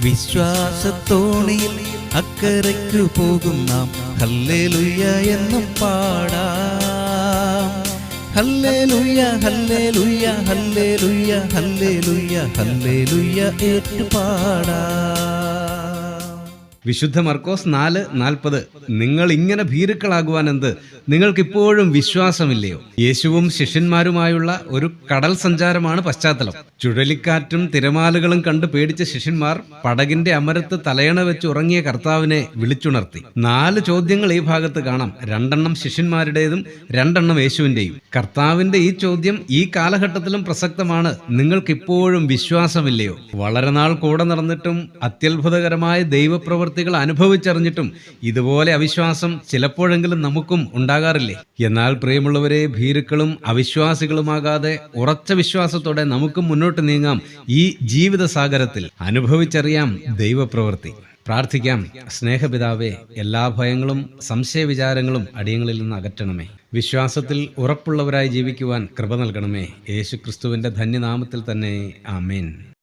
വിശ്വാസത്തോണിയിൽ അക്കരയ്ക്കു പോകും നാം. ഹല്ലേലുയ്യ എന്നും പാടാം. ഹല്ലേലുയ്യ ഹല്ലേലുയ്യ ഹല്ലേലുയ്യ ഹല്ലേലുയ്യ ഹല്ലേലൂയ ഏറ്റുപാടാം. വിശുദ്ധ മർക്കോസ് നാല് നാൽപ്പത്. നിങ്ങൾ ഇങ്ങനെ ഭീരുക്കളാകുവാൻ എന്ത് നിങ്ങൾക്കിപ്പോഴും വിശ്വാസമില്ലയോ? യേശുവും ശിഷ്യന്മാരുമായുള്ള ഒരു കടൽ സഞ്ചാരമാണ് പശ്ചാത്തലം. ചുഴലിക്കാറ്റും തിരമാലകളും കണ്ട് പേടിച്ച ശിഷ്യന്മാർ പടകിന്റെ അമരത്ത് തലയണ വെച്ച് ഉറങ്ങിയ കർത്താവിനെ വിളിച്ചുണർത്തി. നാല് ചോദ്യങ്ങൾ ഈ ഭാഗത്ത് കാണാം. രണ്ടെണ്ണം ശിഷ്യന്മാരുടേതും രണ്ടെണ്ണം യേശുവിന്റെയും. കർത്താവിന്റെ ഈ ചോദ്യം ഈ കാലഘട്ടത്തിലും പ്രസക്തമാണ്. നിങ്ങൾക്കിപ്പോഴും വിശ്വാസമില്ലയോ? വളരെ നാൾ കൂടെ നടന്നിട്ടും അത്യത്ഭുതകരമായ ദൈവപ്രവൃത്തികൾ അനുഭവിച്ചറിഞ്ഞിട്ടും ഇതുപോലെ അവിശ്വാസം ചിലപ്പോഴെങ്കിലും നമുക്കും ഉണ്ടാകാറില്ലേ? എന്നാൽ പ്രിയമുള്ളവരെ ഭീരുക്കളും അവിശ്വാസികളുമാകാതെ ഉറച്ച വിശ്വാസത്തോടെ നമുക്കും മുന്നോട്ട് നീങ്ങാം ഈ ജീവിത സാഗരത്തിൽ അനുഭവിച്ചറിയാം ദൈവപ്രവൃത്തി. പ്രാർത്ഥിക്കാം സ്നേഹപിതാവേ എല്ലാ ഭയങ്ങളും സംശയവിചാരങ്ങളും അടിയങ്ങളിൽ നിന്ന് അകറ്റണമേ. വിശ്വാസത്തിൽ ഉറപ്പുള്ളവരായി ജീവിക്കുവാൻ കൃപ നൽകണമേ. യേശു ക്രിസ്തുവിന്റെ ധന്യനാമത്തിൽ തന്നെ ആമേൻ.